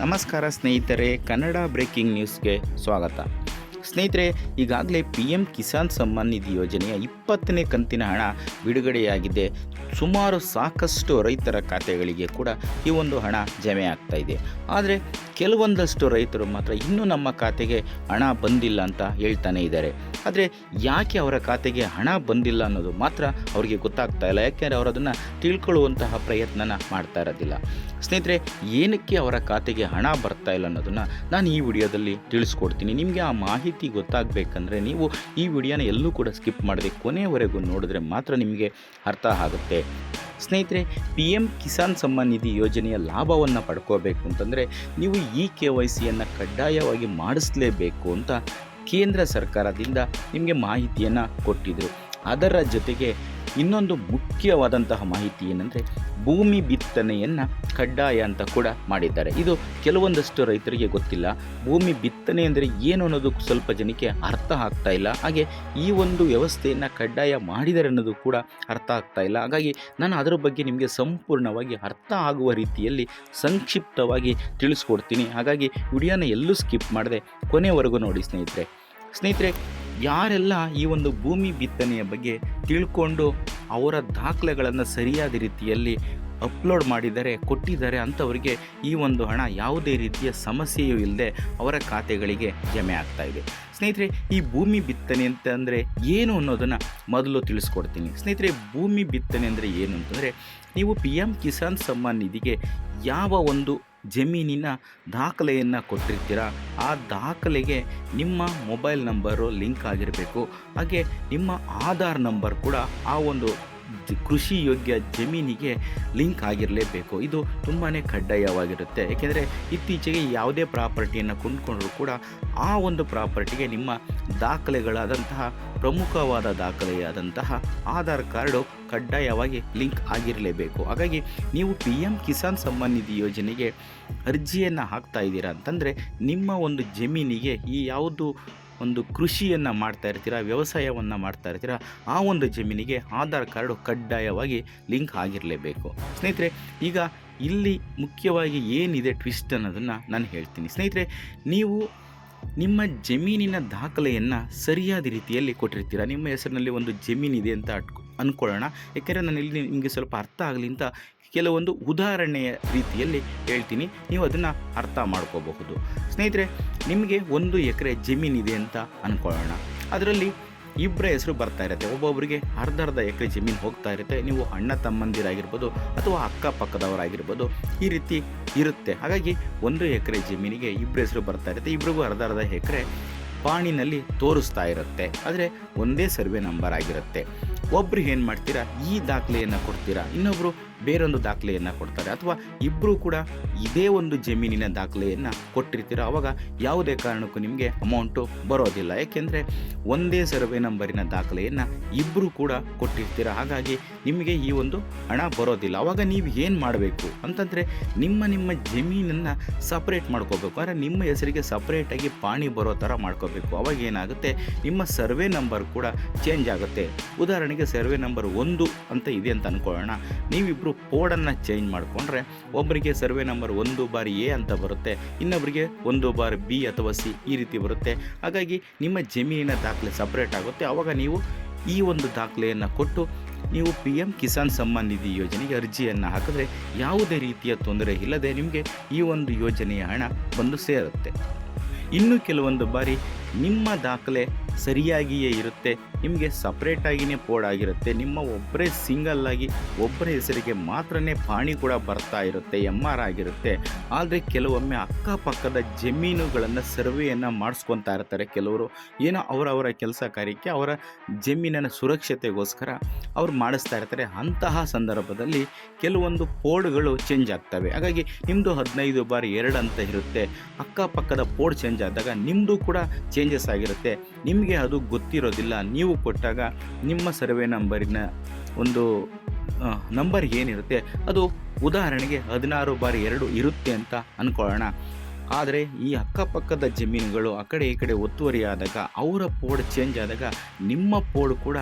ನಮಸ್ಕಾರ ಸ್ನೇಹಿತರೆ, ಕನ್ನಡ ಬ್ರೇಕಿಂಗ್ ನ್ಯೂಸ್ಗೆ ಸ್ವಾಗತ. ಸ್ನೇಹಿತರೆ, ಈಗಾಗಲೇ ಪಿ ಎಂ ಕಿಸಾನ್ ಸಮ್ಮಾನ್ ನಿಧಿ ಯೋಜನೆಯ ಇಪ್ಪತ್ತನೇ ಕಂತಿನ ಹಣ ಬಿಡುಗಡೆಯಾಗಿದೆ. ಸುಮಾರು ಸಾಕಷ್ಟು ರೈತರ ಖಾತೆಗಳಿಗೆ ಕೂಡ ಈ ಒಂದು ಹಣ ಜಮೆ ಆಗ್ತಾ ಇದೆ. ಆದರೆ, ಕೆಲವೊಂದಷ್ಟು ರೈತರು ಮಾತ್ರ ಇನ್ನೂ ನಮ್ಮ ಖಾತೆಗೆ ಹಣ ಬಂದಿಲ್ಲ ಅಂತ ಹೇಳ್ತಾನೆ ಇದ್ದಾರೆ. ಆದರೆ, ಯಾಕೆ ಅವರ ಖಾತೆಗೆ ಹಣ ಬಂದಿಲ್ಲ ಅನ್ನೋದು ಮಾತ್ರ ಅವರಿಗೆ ಗೊತ್ತಾಗ್ತಾ ಇಲ್ಲ. ಯಾಕೆಂದರೆ ಅವರು ಅದನ್ನು ತಿಳ್ಕೊಳ್ಳುವಂತಹ ಪ್ರಯತ್ನನ ಮಾಡ್ತಾ ಇರೋದಿಲ್ಲ. ಸ್ನೇಹಿತರೆ, ಏನಕ್ಕೆ ಅವರ ಖಾತೆಗೆ ಹಣ ಬರ್ತಾ ಇಲ್ಲ ಅನ್ನೋದನ್ನು ನಾನು ಈ ವಿಡಿಯೋದಲ್ಲಿ ತಿಳಿಸ್ಕೊಡ್ತೀನಿ. ನಿಮಗೆ ಆ ಮಾಹಿತಿ ಗೊತ್ತಾಗಬೇಕಂದ್ರೆ ನೀವು ಈ ವಿಡಿಯೋನ ಎಲ್ಲೂ ಕೂಡ ಸ್ಕಿಪ್ ಮಾಡದೆ ಕೊನೆಯವರೆಗೂ ನೋಡಿದ್ರೆ ಮಾತ್ರ ನಿಮಗೆ ಅರ್ಥ ಆಗುತ್ತೆ. ಸ್ನೇಹಿತರೆ ಪಿ ಎಂ ಕಿಸಾನ್ ಸಮ್ಮಾನ್ ನಿಧಿ ಯೋಜನೆಯ ಲಾಭವನ್ನು ಪಡ್ಕೋಬೇಕು ಅಂತಂದರೆ ನೀವು ಇ ಕೆ ವೈ ಸಿಯನ್ನು ಕಡ್ಡಾಯವಾಗಿ ಮಾಡಿಸಲೇಬೇಕು ಅಂತ ಕೇಂದ್ರ ಸರ್ಕಾರದಿಂದ ನಿಮಗೆ ಮಾಹಿತಿಯನ್ನು ಕೊಟ್ಟಿದ್ದರು ಅದರ ಜೊತೆಗೆ ಇನ್ನೊಂದು ಮುಖ್ಯವಾದಂತಹ ಮಾಹಿತಿ ಏನಂದರೆ ಭೂಮಿ ಬಿತ್ತನೆಯನ್ನು ಕಡ್ಡಾಯ ಅಂತ ಕೂಡ ಮಾಡಿದ್ದಾರೆ. ಇದು ಕೆಲವೊಂದಷ್ಟು ರೈತರಿಗೆ ಗೊತ್ತಿಲ್ಲ. ಭೂಮಿ ಬಿತ್ತನೆ ಅಂದರೆ ಏನು ಅನ್ನೋದು ಸ್ವಲ್ಪ ಜನಕ್ಕೆ ಅರ್ಥ ಆಗ್ತಾ ಇಲ್ಲ. ಹಾಗೆ ಈ ಒಂದು ವ್ಯವಸ್ಥೆಯನ್ನು ಕಡ್ಡಾಯ ಮಾಡಿದರೆ ಅನ್ನೋದು ಕೂಡ ಅರ್ಥ ಆಗ್ತಾ ಇಲ್ಲ. ಹಾಗಾಗಿ ನಾನು ಅದರ ಬಗ್ಗೆ ನಿಮಗೆ ಸಂಪೂರ್ಣವಾಗಿ ಅರ್ಥ ಆಗುವ ರೀತಿಯಲ್ಲಿ ಸಂಕ್ಷಿಪ್ತವಾಗಿ ತಿಳಿಸ್ಕೊಡ್ತೀನಿ. ಹಾಗಾಗಿ ವಿಡಿಯೋನ ಎಲ್ಲೂ ಸ್ಕಿಪ್ ಮಾಡದೆ ಕೊನೆವರೆಗೂ ನೋಡಿ ಸ್ನೇಹಿತರೆ. ಸ್ನೇಹಿತರೆ ಯಾರೆಲ್ಲ ಈ ಒಂದು ಭೂಮಿ ಬಿತ್ತನೆಯ ಬಗ್ಗೆ ತಿಳ್ಕೊಂಡು ಅವರ ದಾಖಲೆಗಳನ್ನು ಸರಿಯಾದ ರೀತಿಯಲ್ಲಿ ಅಪ್ಲೋಡ್ ಮಾಡಿದರೆ ಕೊಟ್ಟಿದ್ದಾರೆ ಅಂಥವರಿಗೆ ಈ ಒಂದು ಹಣ ಯಾವುದೇ ರೀತಿಯ ಸಮಸ್ಯೆಯೂ ಇಲ್ಲದೆ ಅವರ ಖಾತೆಗಳಿಗೆ ಜಮೆ ಆಗ್ತಾ ಇದೆ. ಸ್ನೇಹಿತರೆ, ಈ ಭೂಮಿ ಬಿತ್ತನೆ ಅಂತ ಅಂದರೆ ಏನು ಅನ್ನೋದನ್ನು ಮೊದಲು ತಿಳಿಸ್ಕೊಡ್ತೀನಿ. ಸ್ನೇಹಿತರೆ, ಭೂಮಿ ಬಿತ್ತನೆ ಅಂದರೆ ಏನು ಅಂತಂದರೆ, ನೀವು ಪಿ ಎಂ ಕಿಸಾನ್ ಸಮ್ಮಾನ್ ನಿಧಿಗೆ ಯಾವ ಒಂದು ಜಮೀನಿನ ದಾಖಲೆಯನ್ನು ಕೊಟ್ಟಿರ್ತೀರ? ಆ ದಾಖಲೆಗೆ ನಿಮ್ಮ ಮೊಬೈಲ್ ನಂಬರು ಲಿಂಕ್ ಆಗಿರಬೇಕು. ಹಾಗೆ ನಿಮ್ಮ ಆಧಾರ್ ನಂಬರ್ ಕೂಡ ಆ ಒಂದು ಕೃಷಿ ಯೋಗ್ಯ ಜಮೀನಿಗೆ ಲಿಂಕ್ ಆಗಿರಲೇಬೇಕು. ಇದು ತುಂಬಾ ಕಡ್ಡಾಯವಾಗಿರುತ್ತೆ. ಏಕೆಂದರೆ ಇತ್ತೀಚೆಗೆ ಯಾವುದೇ ಪ್ರಾಪರ್ಟಿಯನ್ನು ಕೊಂಡ್ಕೊಂಡ್ರೂ ಕೂಡ ಆ ಒಂದು ಪ್ರಾಪರ್ಟಿಗೆ ನಿಮ್ಮ ದಾಖಲೆಗಳಾದಂತಹ ಪ್ರಮುಖವಾದ ದಾಖಲೆಯಾದಂತಹ ಆಧಾರ್ ಕಾರ್ಡು ಕಡ್ಡಾಯವಾಗಿ ಲಿಂಕ್ ಆಗಿರಲೇಬೇಕು. ಹಾಗಾಗಿ ನೀವು ಪಿ ಎಂ ಕಿಸಾನ್ ಸಮ್ಮಾನ್ ನಿಧಿ ಯೋಜನೆಗೆ ಅರ್ಜಿಯನ್ನು ಹಾಕ್ತಾ ಇದ್ದೀರಾ ಅಂತಂದರೆ ನಿಮ್ಮ ಒಂದು ಜಮೀನಿಗೆ ಈ ಯಾವುದು ಒಂದು ಕೃಷಿಯನ್ನು ಮಾಡ್ತಾ ಇರ್ತೀರಾ, ವ್ಯವಸಾಯವನ್ನು ಮಾಡ್ತಾ ಇರ್ತೀರಾ, ಆ ಒಂದು ಜಮೀನಿಗೆ ಆಧಾರ್ ಕಾರ್ಡು ಕಡ್ಡಾಯವಾಗಿ ಲಿಂಕ್ ಆಗಿರಲೇಬೇಕು. ಸ್ನೇಹಿತರೆ, ಈಗ ಇಲ್ಲಿ ಮುಖ್ಯವಾಗಿ ಏನಿದೆ ಟ್ವಿಸ್ಟ್ ಅನ್ನೋದನ್ನು ನಾನು ಹೇಳ್ತೀನಿ. ಸ್ನೇಹಿತರೆ, ನೀವು ನಿಮ್ಮ ಜಮೀನಿನ ದಾಖಲೆಯನ್ನು ಸರಿಯಾದ ರೀತಿಯಲ್ಲಿ ಕೊಟ್ಟಿರ್ತೀರ? ನಿಮ್ಮ ಹೆಸರಿನಲ್ಲಿ ಒಂದು ಜಮೀನಿದೆ ಅಂತ ಅಟ್ಕೊ ಅಂದ್ಕೊಳ್ಳೋಣ ಯಾಕೆಂದರೆ ನಾನು ಇಲ್ಲಿ ನಿಮಗೆ ಸ್ವಲ್ಪ ಅರ್ಥ ಆಗಲಿ ಅಂತ ಕೆಲವೊಂದು ಉದಾಹರಣೆಯ ರೀತಿಯಲ್ಲಿ ಹೇಳ್ತೀನಿ. ನೀವು ಅದನ್ನು ಅರ್ಥ ಮಾಡ್ಕೋಬಹುದು. ಸ್ನೇಹಿತರೆ, ನಿಮಗೆ ಒಂದು ಎಕರೆ ಜಮೀನಿದೆ ಅಂತ ಅಂದ್ಕೊಳ್ಳೋಣ ಅದರಲ್ಲಿ ಇಬ್ಬರ ಹೆಸರು ಬರ್ತಾ ಇರುತ್ತೆ. ಒಬ್ಬೊಬ್ಬರಿಗೆ ಅರ್ಧ ಅರ್ಧ ಎಕರೆ ಜಮೀನು ಹೋಗ್ತಾ ಇರುತ್ತೆ. ನೀವು ಅಣ್ಣ ತಮ್ಮಂದಿರಾಗಿರ್ಬೋದು ಅಥವಾ ಅಕ್ಕಪಕ್ಕದವರಾಗಿರ್ಬೋದು ಈ ರೀತಿ ಇರುತ್ತೆ. ಹಾಗಾಗಿ ಒಂದು ಎಕರೆ ಜಮೀನಿಗೆ ಇಬ್ಬರ ಹೆಸರು ಬರ್ತಾ ಇರುತ್ತೆ. ಇಬ್ಬರಿಗೂ ಅರ್ಧ ಅರ್ಧ ಎಕರೆ ಪಾಣಿನಲ್ಲಿ ತೋರಿಸ್ತಾ ಇರುತ್ತೆ. ಆದರೆ ಒಂದೇ ಸರ್ವೆ ನಂಬರ್ ಆಗಿರುತ್ತೆ. ಒಬ್ರು ಏನು ಮಾಡ್ತೀರಾ? ಈ ದಾಖಲೆಯನ್ನು ಕೊಡ್ತೀರಾ? ಇನ್ನೊಬ್ಬರು ಬೇರೊಂದು ದಾಖಲೆಯನ್ನು ಕೊಡ್ತಾರೆ. ಅಥವಾ ಇಬ್ಬರೂ ಕೂಡ ಇದೇ ಒಂದು ಜಮೀನಿನ ದಾಖಲೆಯನ್ನು ಕೊಟ್ಟಿರ್ತೀರ. ಆವಾಗ ಯಾವುದೇ ಕಾರಣಕ್ಕೂ ನಿಮಗೆ ಅಮೌಂಟು ಬರೋದಿಲ್ಲ. ಏಕೆಂದರೆ ಒಂದೇ ಸರ್ವೆ ನಂಬರಿನ ದಾಖಲೆಯನ್ನು ಇಬ್ಬರು ಕೂಡ ಕೊಟ್ಟಿರ್ತೀರ. ಹಾಗಾಗಿ ನಿಮಗೆ ಈ ಒಂದು ಹಣ ಬರೋದಿಲ್ಲ. ಆವಾಗ ನೀವು ಏನು ಮಾಡಬೇಕು ಅಂತಂದರೆ ನಿಮ್ಮ ನಿಮ್ಮ ಜಮೀನನ್ನು ಸಪ್ರೇಟ್ ಮಾಡ್ಕೋಬೇಕು. ಅಂದರೆ ನಿಮ್ಮ ಹೆಸರಿಗೆ ಸಪ್ರೇಟಾಗಿ ಪಾಣಿ ಬರೋ ಥರ ಮಾಡ್ಕೋಬೇಕು. ಅವಾಗ ಏನಾಗುತ್ತೆ? ನಿಮ್ಮ ಸರ್ವೆ ನಂಬರ್ ಕೂಡ ಚೇಂಜ್ ಆಗುತ್ತೆ. ಉದಾಹರಣೆಗೆ ಸರ್ವೆ ನಂಬರ್ ಒಂದು ಅಂತ ಇದೆ ಅಂತ ಅಂದ್ಕೊಳ್ಳೋಣ ನೀವಿಬ್ಬರು ಪೋಡನ್ನು ಚೇಂಜ್ ಮಾಡಿಕೊಂಡ್ರೆ ಒಬ್ಬರಿಗೆ ಸರ್ವೆ ನಂಬರ್ ಒಂದು ಬಾರಿ ಎ ಅಂತ ಬರುತ್ತೆ ಇನ್ನೊಬ್ಬರಿಗೆ ಒಂದು ಬಾರಿ ಬಿ ಅಥವಾ ಸಿ ಈ ರೀತಿ ಬರುತ್ತೆ. ಹಾಗಾಗಿ ನಿಮ್ಮ ಜಮೀನಿನ ದಾಖಲೆ ಸಪ್ರೇಟ್ ಆಗುತ್ತೆ. ಆವಾಗ ನೀವು ಈ ಒಂದು ದಾಖಲೆಯನ್ನು ಕೊಟ್ಟು ನೀವು ಪಿ ಎಂ ಕಿಸಾನ್ ಸಮ್ಮಾನ್ ನಿಧಿ ಯೋಜನೆಗೆ ಅರ್ಜಿಯನ್ನು ಹಾಕಿದ್ರೆ ಯಾವುದೇ ರೀತಿಯ ತೊಂದರೆ ಇಲ್ಲದೆ ನಿಮಗೆ ಈ ಒಂದು ಯೋಜನೆಯ ಹಣ ಬಂದು ಸೇರುತ್ತೆ. ಇನ್ನು ಕೆಲವೊಂದು ಬಾರಿ ನಿಮ್ಮ ದಾಖಲೆ ಸರಿಯಾಗಿಯೇ ಇರುತ್ತೆ, ನಿಮಗೆ ಸಪ್ರೇಟಾಗಿಯೇ ಪೋಡ್ ಆಗಿರುತ್ತೆ, ನಿಮ್ಮ ಒಬ್ಬರೇ ಆಗಿ ಒಬ್ಬರ ಹೆಸರಿಗೆ ಮಾತ್ರನೇ ಪಾಣಿ ಕೂಡ ಬರ್ತಾ ಇರುತ್ತೆ ಎಂ ಆರ್ ಆಗಿರುತ್ತೆ. ಆದರೆ ಕೆಲವೊಮ್ಮೆ ಅಕ್ಕಪಕ್ಕದ ಜಮೀನುಗಳನ್ನು ಸರ್ವೆಯನ್ನು ಮಾಡಿಸ್ಕೊತಾ ಇರ್ತಾರೆ. ಕೆಲವರು ಏನೋ ಅವರವರ ಕೆಲಸ ಕಾರ್ಯಕ್ಕೆ ಅವರ ಜಮೀನಿನ ಸುರಕ್ಷತೆಗೋಸ್ಕರ ಅವ್ರು ಮಾಡಿಸ್ತಾ ಇರ್ತಾರೆ. ಅಂತಹ ಸಂದರ್ಭದಲ್ಲಿ ಕೆಲವೊಂದು ಪೋಡ್ಗಳು ಚೇಂಜ್ ಆಗ್ತವೆ. ಹಾಗಾಗಿ ನಿಮ್ಮದು ಹದಿನೈದು ಬಾರಿ ಎರಡು ಅಂತ ಇರುತ್ತೆ. ಅಕ್ಕಪಕ್ಕದ ಪೋಡ್ ಚೇಂಜ್ ಆದಾಗ ನಿಮ್ಮದು ಕೂಡ ಚೇಂಜಸ್ ಆಗಿರುತ್ತೆ. ನಿಮಗೆ ಅದು ಗೊತ್ತಿರೋದಿಲ್ಲ, ನೀವು ಕೊಟ್ಟಾಗ ನಿಮ್ಮ ಸರ್ವೆ ನಂಬರಿನ ಒಂದು ನಂಬರ್ ಏನಿರುತ್ತೆ, ಅದು ಉದಾಹರಣೆಗೆ ಹದಿನಾರು ಬಾರಿ ಎರಡು ಇರುತ್ತೆ ಅಂತ ಅಂದ್ಕೊಳ್ಳೋಣ ಆದರೆ ಈ ಅಕ್ಕಪಕ್ಕದ ಜಮೀನುಗಳು ಆ ಕಡೆ ಈ ಕಡೆ ಒತ್ತುವರಿಯಾದಾಗ, ಅವರ ಪೋಡ್ ಚೇಂಜ್ ಆದಾಗ, ನಿಮ್ಮ ಪೋಡ್ ಕೂಡ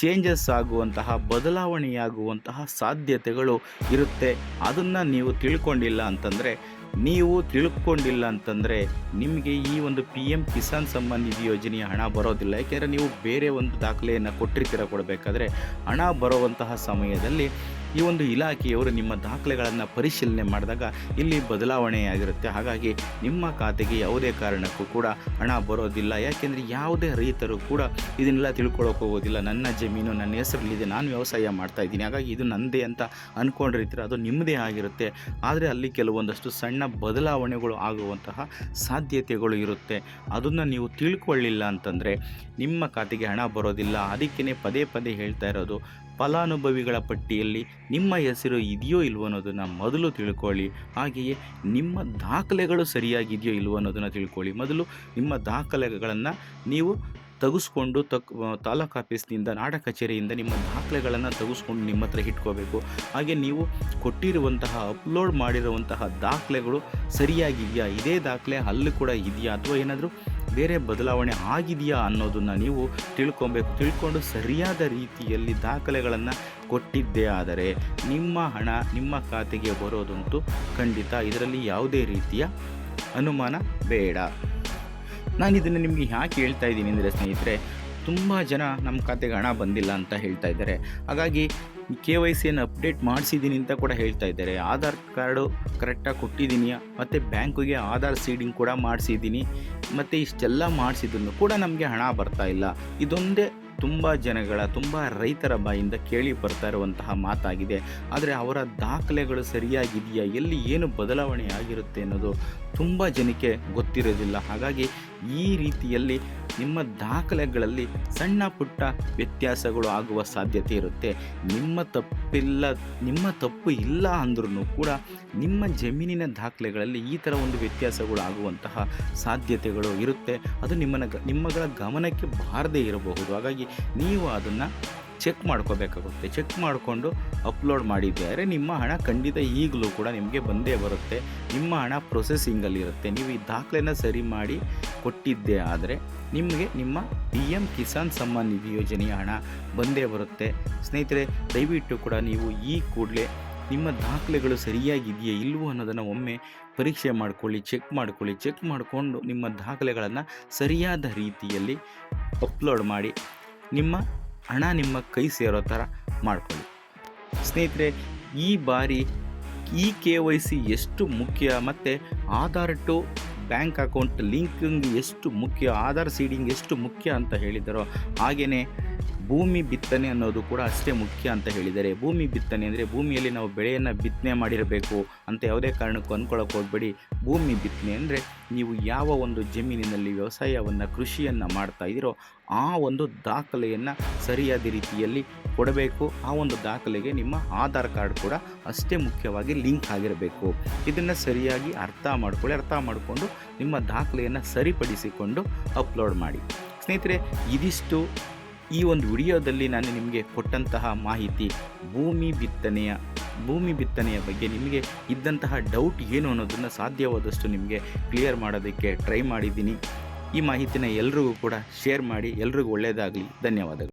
ಚೇಂಜಸ್ ಆಗುವಂತಹ, ಬದಲಾವಣೆಯಾಗುವಂತಹ ಸಾಧ್ಯತೆಗಳು ಇರುತ್ತೆ. ಅದನ್ನು ನೀವು ತಿಳ್ಕೊಂಡಿಲ್ಲ ಅಂತಂದರೆ ನೀವು ತಿಳ್ಕೊಂಡಿಲ್ಲ ಅಂತಂದರೆ ನಿಮಗೆ ಈ ಒಂದು ಪಿ ಎಂ ಕಿಸಾನ್ ಸಮ್ಮಾನ್ ನಿಧಿ ಯೋಜನೆಯ ಹಣ ಬರೋದಿಲ್ಲ. ಯಾಕೆಂದರೆ ನೀವು ಬೇರೆ ಒಂದು ದಾಖಲೆಯನ್ನು ಕೊಟ್ಟಿರ್ತೀರ ಕೊಡಬೇಕಾದ್ರೆ ಹಣ ಬರುವಂತಹ ಸಮಯದಲ್ಲಿ ಈ ಒಂದು ಇಲಾಖೆಯವರು ನಿಮ್ಮ ದಾಖಲೆಗಳನ್ನು ಪರಿಶೀಲನೆ ಮಾಡಿದಾಗ ಇಲ್ಲಿ ಬದಲಾವಣೆಯಾಗಿರುತ್ತೆ. ಹಾಗಾಗಿ ನಿಮ್ಮ ಖಾತೆಗೆ ಯಾವುದೇ ಕಾರಣಕ್ಕೂ ಕೂಡ ಹಣ ಬರೋದಿಲ್ಲ. ಯಾಕೆಂದರೆ ಯಾವುದೇ ರೈತರು ಕೂಡ ಇದನ್ನೆಲ್ಲ ತಿಳ್ಕೊಳ್ಳೋಕೆ ಹೋಗೋದಿಲ್ಲ. ನನ್ನ ಜಮೀನು, ನನ್ನ ಹೆಸರಲ್ಲಿದೆ ನಾನು ವ್ಯವಸಾಯ ಮಾಡ್ತಾ ಇದ್ದೀನಿ. ಹಾಗಾಗಿ ಇದು ನನ್ನದೇ ಅಂತ ಅಂದ್ಕೊಂಡಿರ್ತೀರ ಅದು ನಿಮ್ಮದೇ ಆಗಿರುತ್ತೆ. ಆದರೆ ಅಲ್ಲಿ ಕೆಲವೊಂದಷ್ಟು ಸಣ್ಣ ಬದಲಾವಣೆಗಳು ಆಗುವಂತಹ ಸಾಧ್ಯತೆಗಳು ಇರುತ್ತೆ. ಅದನ್ನು ನೀವು ತಿಳ್ಕೊಳ್ಳಿಲ್ಲ ಅಂತಂದರೆ ನಿಮ್ಮ ಖಾತೆಗೆ ಹಣ ಬರೋದಿಲ್ಲ. ಅದಕ್ಕೇ ಪದೇ ಪದೇ ಹೇಳ್ತಾ ಇರೋದು ಫಲಾನುಭವಿಗಳ ಪಟ್ಟಿಯಲ್ಲಿ ನಿಮ್ಮ ಹೆಸರು ಇದೆಯೋ ಇಲ್ವೋ ಅನ್ನೋದನ್ನು ಮೊದಲು ತಿಳ್ಕೊಳ್ಳಿ. ಹಾಗೆಯೇ ನಿಮ್ಮ ದಾಖಲೆಗಳು ಸರಿಯಾಗಿದೆಯೋ ಇಲ್ವೋ ಅನ್ನೋದನ್ನು ತಿಳ್ಕೊಳ್ಳಿ. ಮೊದಲು ನಿಮ್ಮ ದಾಖಲೆಗಳನ್ನು ನೀವು ತೆಗೆಸ್ಕೊಂಡು ತಕ್ ತಾಲೂಕು ಆಫೀಸ್ನಿಂದ, ನಾಡ ಕಚೇರಿಯಿಂದ ನಿಮ್ಮ ದಾಖಲೆಗಳನ್ನು ತೆಗೆಸ್ಕೊಂಡು ನಿಮ್ಮ ಹತ್ರ ಇಟ್ಕೋಬೇಕು. ಹಾಗೆ ನೀವು ಕೊಟ್ಟಿರುವಂತಹ, ಅಪ್ಲೋಡ್ ಮಾಡಿರುವಂತಹ ದಾಖಲೆಗಳು ಸರಿಯಾಗಿದೆಯಾ? ಇದೇ ದಾಖಲೆ ಅಲ್ಲಿ ಕೂಡ ಇದೆಯಾ? ಅಥವಾ ಏನಾದರೂ ಬೇರೆ ಬದಲಾವಣೆ ಆಗಿದೆಯಾ ಅನ್ನೋದನ್ನು ನೀವು ತಿಳ್ಕೊಬೇಕು. ತಿಳ್ಕೊಂಡು ಸರಿಯಾದ ರೀತಿಯಲ್ಲಿ ದಾಖಲೆಗಳನ್ನು ಕೊಟ್ಟಿದ್ದೇ ಆದರೆ ನಿಮ್ಮ ಹಣ, ನಿಮ್ಮ ಖಾತೆಗೆ ಬರೋದಂತೂ ಖಂಡಿತ ಇದರಲ್ಲಿ ಯಾವುದೇ ರೀತಿಯ ಅನುಮಾನ ಬೇಡ. ನಾನು ಇದನ್ನು ನಿಮಗೆ ಯಾಕೆ ಹೇಳ್ತಾ ಇದ್ದೀನಿ ಅಂದರೆ ಸ್ನೇಹಿತರೆ, ತುಂಬ ಜನ ನಮ್ಮ ಖಾತೆಗೆ ಹಣ ಬಂದಿಲ್ಲ ಅಂತ ಹೇಳ್ತಾ ಇದ್ದಾರೆ. ಹಾಗಾಗಿ ಕೆ ವೈ ಸಿಯನ್ನು ಅಪ್ಡೇಟ್ ಮಾಡಿಸಿದ್ದೀನಿ ಅಂತ ಕೂಡ ಹೇಳ್ತಾ ಇದ್ದಾರೆ. ಆಧಾರ್ ಕಾರ್ಡು ಕರೆಕ್ಟಾಗಿ ಕೊಟ್ಟಿದ್ದೀನಿ. ಮತ್ತು ಬ್ಯಾಂಕಿಗೆ ಆಧಾರ್ ಸೀಡಿಂಗ್ ಕೂಡ ಮಾಡಿಸಿದ್ದೀನಿ. ಮತ್ತು ಇಷ್ಟೆಲ್ಲ ಮಾಡಿಸಿದ್ರು ಕೂಡ ನಮಗೆ ಹಣ ಬರ್ತಾ ಇಲ್ಲ. ಇದೊಂದೇ ತುಂಬ ಜನಗಳ, ತುಂಬ ರೈತರ ಬಾಯಿಂದ ಕೇಳಿ ಬರ್ತಾ ಇರುವಂತಹ ಮಾತಾಗಿದೆ. ಆದರೆ ಅವರ ದಾಖಲೆಗಳು ಸರಿಯಾಗಿದೆಯಾ? ಎಲ್ಲಿ ಏನು ಬದಲಾವಣೆ ಆಗಿರುತ್ತೆ ಅನ್ನೋದು ತುಂಬ ಜನಕ್ಕೆ ಗೊತ್ತಿರೋದಿಲ್ಲ. ಹಾಗಾಗಿ ಈ ರೀತಿಯಲ್ಲಿ ನಿಮ್ಮ ದಾಖಲೆಗಳಲ್ಲಿ ಸಣ್ಣ ಪುಟ್ಟ ವ್ಯತ್ಯಾಸಗಳು ಆಗುವ ಸಾಧ್ಯತೆ ಇರುತ್ತೆ. ನಿಮ್ಮ ತಪ್ಪಿಲ್ಲ, ನಿಮ್ಮ ತಪ್ಪು ಇಲ್ಲ ಅಂದ್ರೂ ಕೂಡ ನಿಮ್ಮ ಜಮೀನಿನ ದಾಖಲೆಗಳಲ್ಲಿ ಈ ಥರ ಒಂದು ವ್ಯತ್ಯಾಸಗಳು ಆಗುವಂತಹ ಸಾಧ್ಯತೆಗಳು ಇರುತ್ತೆ. ಅದು ನಿಮ್ಮನ್ನ ಗ- ನಿಮ್ಮಗಳ ಗಮನಕ್ಕೆ ಬಾರದೇ ಇರಬಹುದು. ಹಾಗಾಗಿ ನೀವು ಅದನ್ನು ಚೆಕ್ ಮಾಡ್ಕೋಬೇಕಾಗುತ್ತೆ. ಚೆಕ್ ಮಾಡಿಕೊಂಡು ಅಪ್ಲೋಡ್ ಮಾಡಿದ್ದಾರೆ ನಿಮ್ಮ ಹಣ ಖಂಡಿತ ಈಗಲೂ ಕೂಡ ನಿಮಗೆ ಬಂದೇ ಬರುತ್ತೆ. ನಿಮ್ಮ ಹಣ ಪ್ರೊಸೆಸಿಂಗಲ್ಲಿರುತ್ತೆ ನೀವು ಈ ದಾಖಲೆನ ಸರಿ ಮಾಡಿ ಕೊಟ್ಟಿದ್ದೆ ಆದರೆ ನಿಮಗೆ ನಿಮ್ಮ ಪಿ ಎಂ ಕಿಸಾನ್ ಸಮ್ಮಾನ್ ನಿಧಿ ಯೋಜನೆಯ ಹಣ ಬಂದೇ ಬರುತ್ತೆ. ಸ್ನೇಹಿತರೆ, ದಯವಿಟ್ಟು ಕೂಡ ನೀವು ಈ ಕೂಡಲೇ ನಿಮ್ಮ ದಾಖಲೆಗಳು ಸರಿಯಾಗಿದೆಯೇ ಇಲ್ವೋ ಅನ್ನೋದನ್ನು ಒಮ್ಮೆ ಪರೀಕ್ಷೆ ಮಾಡ್ಕೊಳ್ಳಿ ಚೆಕ್ ಮಾಡ್ಕೊಳ್ಳಿ. ಚೆಕ್ ಮಾಡಿಕೊಂಡು ನಿಮ್ಮ ದಾಖಲೆಗಳನ್ನು ಸರಿಯಾದ ರೀತಿಯಲ್ಲಿ ಅಪ್ಲೋಡ್ ಮಾಡಿ ನಿಮ್ಮ ಹಣ ನಿಮ್ಮ ಕೈ ಸೇರೋ ಥರ ಮಾಡಿಕೊಳ್ಳಿ. ಸ್ನೇಹಿತರೆ, ಈ ಬಾರಿ ಈ ಕೆ ವೈ ಸಿ ಎಷ್ಟು ಮುಖ್ಯ ಮತ್ತು Aadhaar to bank account linking ಎಷ್ಟು ಮುಖ್ಯ, ಆಧಾರ್ ಸೀಡಿಂಗ್ ಎಷ್ಟು ಮುಖ್ಯ ಅಂತ ಹೇಳಿದರೋ ಹಾಗೆಯೇ ಭೂಮಿ ಬಿತ್ತನೆ ಅನ್ನೋದು ಕೂಡ ಅಷ್ಟೇ ಮುಖ್ಯ ಅಂತ ಹೇಳಿದ್ದಾರೆ ಭೂಮಿ ಬಿತ್ತನೆ ಅಂದರೆ ಭೂಮಿಯಲ್ಲಿ ನಾವು ಬೆಳೆಯನ್ನು ಬಿತ್ತನೆ ಮಾಡಿರಬೇಕು ಅಂತ ಯಾವುದೇ ಕಾರಣಕ್ಕೂ ಅಂದ್ಕೊಳ್ಳೋಕೆ ಹೋಗಬೇಡಿ. ಭೂಮಿ ಬಿತ್ತನೆ ಅಂದರೆ ನೀವು ಯಾವ ಒಂದು ಜಮೀನಿನಲ್ಲಿ ವ್ಯವಸಾಯವನ್ನು, ಕೃಷಿಯನ್ನು ಮಾಡ್ತಾ ಇದ್ದೀರೋ ಆ ಒಂದು ದಾಖಲೆಯನ್ನು ಸರಿಯಾದ ರೀತಿಯಲ್ಲಿ ಕೊಡಬೇಕು. ಆ ಒಂದು ದಾಖಲೆಗೆ ನಿಮ್ಮ ಆಧಾರ್ ಕಾರ್ಡ್ ಕೂಡ ಅಷ್ಟೇ ಮುಖ್ಯವಾಗಿ ಲಿಂಕ್ ಆಗಿರಬೇಕು. ಇದನ್ನು ಸರಿಯಾಗಿ ಅರ್ಥ ಮಾಡ್ಕೊಳ್ಳಿ, ಅರ್ಥ ಮಾಡಿಕೊಂಡು ನಿಮ್ಮ ದಾಖಲೆಯನ್ನು ಸರಿಪಡಿಸಿಕೊಂಡು ಅಪ್ಲೋಡ್ ಮಾಡಿ. ಸ್ನೇಹಿತರೆ, ಇದಿಷ್ಟು ಈ ಒಂದು ವಿಡಿಯೋದಲ್ಲಿ ನಾನು ನಿಮಗೆ ಕೊಟ್ಟಂತಹ ಮಾಹಿತಿ ಭೂಮಿ ಬಿತ್ತನೆಯ ಭೂಮಿ ಬಿತ್ತನೆಯ ಬಗ್ಗೆ ನಿಮಗೆ ಇದ್ದಂತಹ ಡೌಟ್ ಏನು ಅನ್ನೋದನ್ನು ಸಾಧ್ಯವಾದಷ್ಟು ನಿಮಗೆ ಕ್ಲಿಯರ್ ಮಾಡೋದಕ್ಕೆ ಟ್ರೈ ಮಾಡಿದ್ದೀನಿ. ಈ ಮಾಹಿತಿನ ಎಲ್ರಿಗೂ ಕೂಡ ಶೇರ್ ಮಾಡಿ, ಎಲ್ರಿಗೂ ಒಳ್ಳೆಯದಾಗಲಿ ಧನ್ಯವಾದಗಳು.